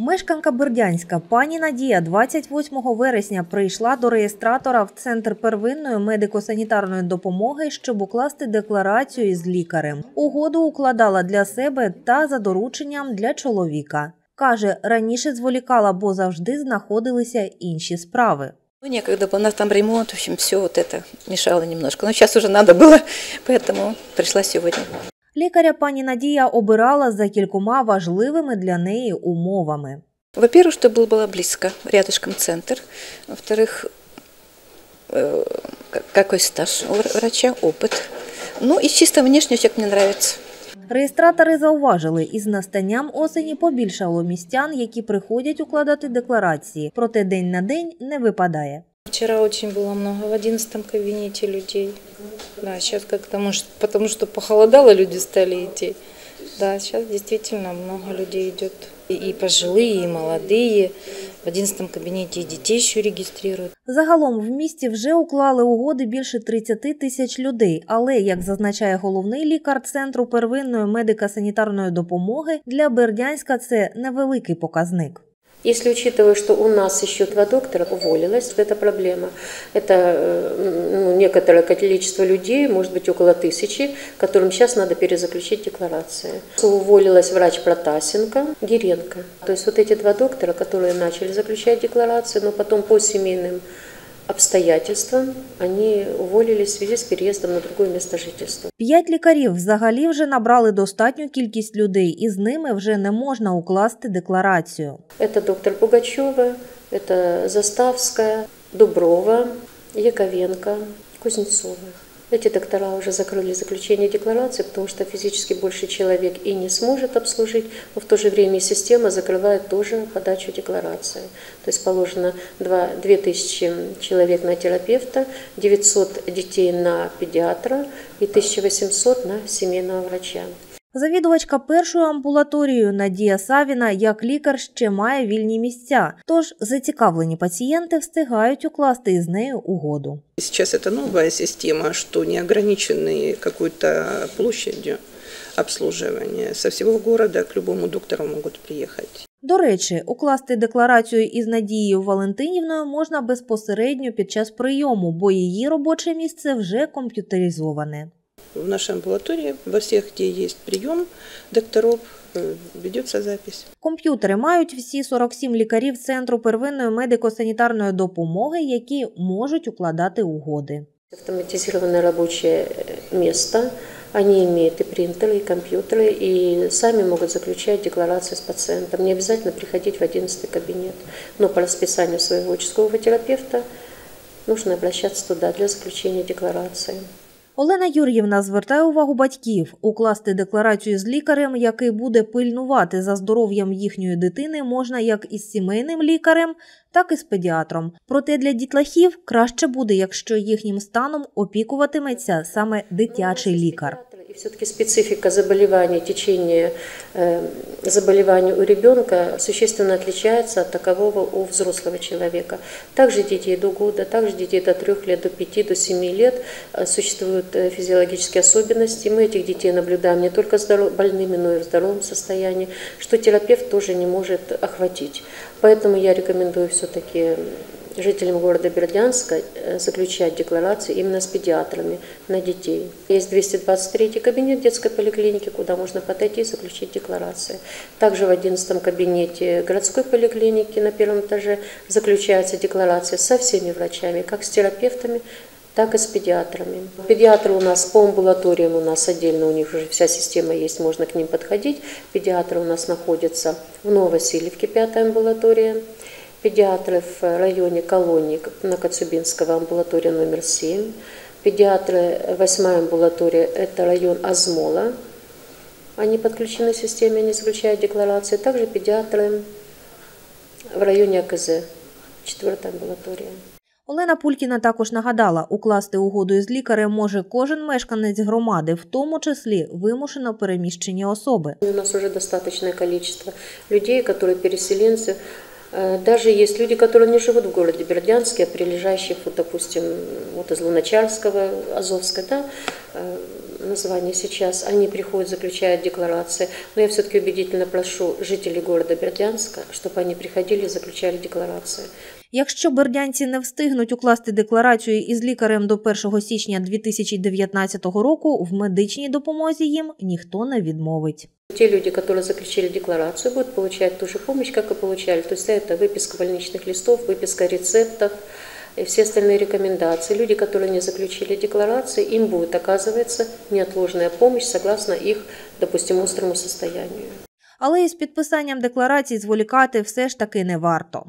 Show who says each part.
Speaker 1: Мешканка Бердянська пані Надія 28 вересня прийшла до реєстратора в центр первинної медико-санітарної допомоги, щоб укласти декларацію із лікарем. Угоду укладала для себе та за дорученням для чоловіка. Каже, раніше зволікала, бо завжди знаходилися інші справи.
Speaker 2: Ну, некогда было, у нас там ремонт, в общем, все вот это мешало немножко. Но сейчас уже надо было, поэтому пришла сегодня.
Speaker 1: Лікаря пані Надія обирала за кількома важливими для неї умовами.
Speaker 2: Во-первых, чтобы было, было близко, рядышком центр. Во-вторых, э, как- какой стаж у вра- врача, опыт. Ну и чисто внешне, как мне нравится.
Speaker 1: Реєстратори зауважили, із настанням осені побільшало містян, які приходять укладати декларації, проте день на день не випадає.
Speaker 3: Вчера очень было много в одиннадцатом кабинете людей. Да, сейчас как-то, может, потому что похолодало, люди стали идти. Да, сейчас действительно много людей идет. И, и пожилые, и молодые. В одиннадцатом кабинете и детей еще регистрируют.
Speaker 1: Загалом в місті вже уклали угоди більше 30 тисяч людей. Але, як зазначає головний лікар центру первинної медико-санітарної допомоги, для Бердянська це невеликий показник.
Speaker 4: Если учитывая, что у нас еще два доктора уволилось, вот эта проблема, это э, ну, некоторое количество людей, может быть около тысячи, которым сейчас надо перезаключить декларации. Уволилась врач Протасенко, Гиренко. То есть вот эти два доктора, которые начали заключать декларации, но потом по семейным обстоятельствам они уволились в связи з переїздом на другое місце жительства.
Speaker 1: П'ять лікарів взагалі вже набрали достатню кількість людей, і з ними вже не можна укласти декларацію.
Speaker 4: Це доктор Пугачова, це Заставська, Дуброва, Яковенко, Кузнецова. Эти доктора уже закрыли заключение декларации, потому что физически больше человек и не сможет обслужить, но в то же время система закрывает тоже подачу декларации. То есть положено 2, 2000 человек на терапевта, 900 детей на педиатра и 1800 на семейного врача.
Speaker 1: Завідувачка першою амбулаторією Надія Савіна як лікар ще має вільні місця, тож зацікавлені пацієнти встигають укласти із нею угоду.
Speaker 5: Сейчас это новая система, что не ограничены какой-то площадью обслуживания. Со всего города к любому доктору могут приехать.
Speaker 1: До речі, укласти декларацію із Надією Валентинівною можна безпосередньо під час прийому, бо її робоче місце вже комп'ютеризоване
Speaker 5: В нашей амбулатории, во всех, где есть прием докторов, э, ведется запись.
Speaker 1: Комп'ютери мають всі 47 лікарів Центру первинної медико-санітарної допомоги, які можуть укладати угоди.
Speaker 4: Автоматизированное рабочее место. Они имеют и принтеры, и компьютеры, и сами могут заключать декларации с пациентом. Не обязательно приходить в 11 кабинет. Но по расписанию своего участкового терапевта нужно обращаться туда для заключения декларации.
Speaker 1: Олена Юр'ївна звертає увагу батьків укласти декларацію з лікарем, який буде пильнувати за здоров'ям їхньої дитини, можна як із сімейним лікарем, так і з педіатром. Проте для дітлахів краще буде, якщо їхнім станом опікуватиметься саме дитячий лікар.
Speaker 4: И все-таки специфика заболевания, течения э, заболевания у ребенка существенно отличается от такового у взрослого человека. Также детей до года, также детей до 3 лет, до 5, до 7 лет э, существуют э, физиологические особенности. Мы этих детей наблюдаем не только больными, но и в здоровом состоянии, что терапевт тоже не может охватить. Поэтому я рекомендую все-таки жителям города Бердянска э, заключать декларации именно с педиатрами на детей. Есть 223 кабинет детской поликлиники, куда можно подойти и заключить декларации. Также в 11 кабинете городской поликлиники на первом этаже заключаются декларации со всеми врачами, как с терапевтами, так и с педиатрами. Педиатры у нас по амбулаториям, у нас отдельно, у них уже вся система есть, можно к ним подходить. Педиатры у нас находятся в Новосилевке, пятая амбулатория. Педиатры в районе колонии на Коцюбинского амбулатория номер 7. Педиатры, восьмая амбулатория, это район Азмола. Они подключены к системе, они заключают декларации. Также педиатры в районе АКЗ, четвертая амбулатория.
Speaker 1: Олена Пулькіна також нагадала, укласти угоду із лікарем може кожен мешканець громади, в тому числі вимушено переміщені особи.
Speaker 4: У нас уже достаточное количество людей, которые переселенцы, Э, Даже есть люди, которые не живут в городе Бердянске, а прилежащих, вот, допустим, вот из Луначарского, Азовска, да, э, название сейчас, они приходят, заключают декларации. Но я все-таки убедительно прошу жителей города Бердянска, чтобы они приходили и заключали декларации.
Speaker 1: Якщо бердянці не встигнуть укласти декларацію із лікарем до 1 січня 2019 року, в медичній допомозі їм ніхто не відмовить.
Speaker 4: Те люди, которые заключили декларацию, будут получать ту же помощь, как и получали. То есть это выписка больничных листов, выписка рецептов и все остальные рекомендации. Люди, которые не заключили декларации, им будет оказывается неотложная помощь согласно их, допустим, острому состоянию.
Speaker 1: Але із підписанням декларацій зволікати все ж таки не варто.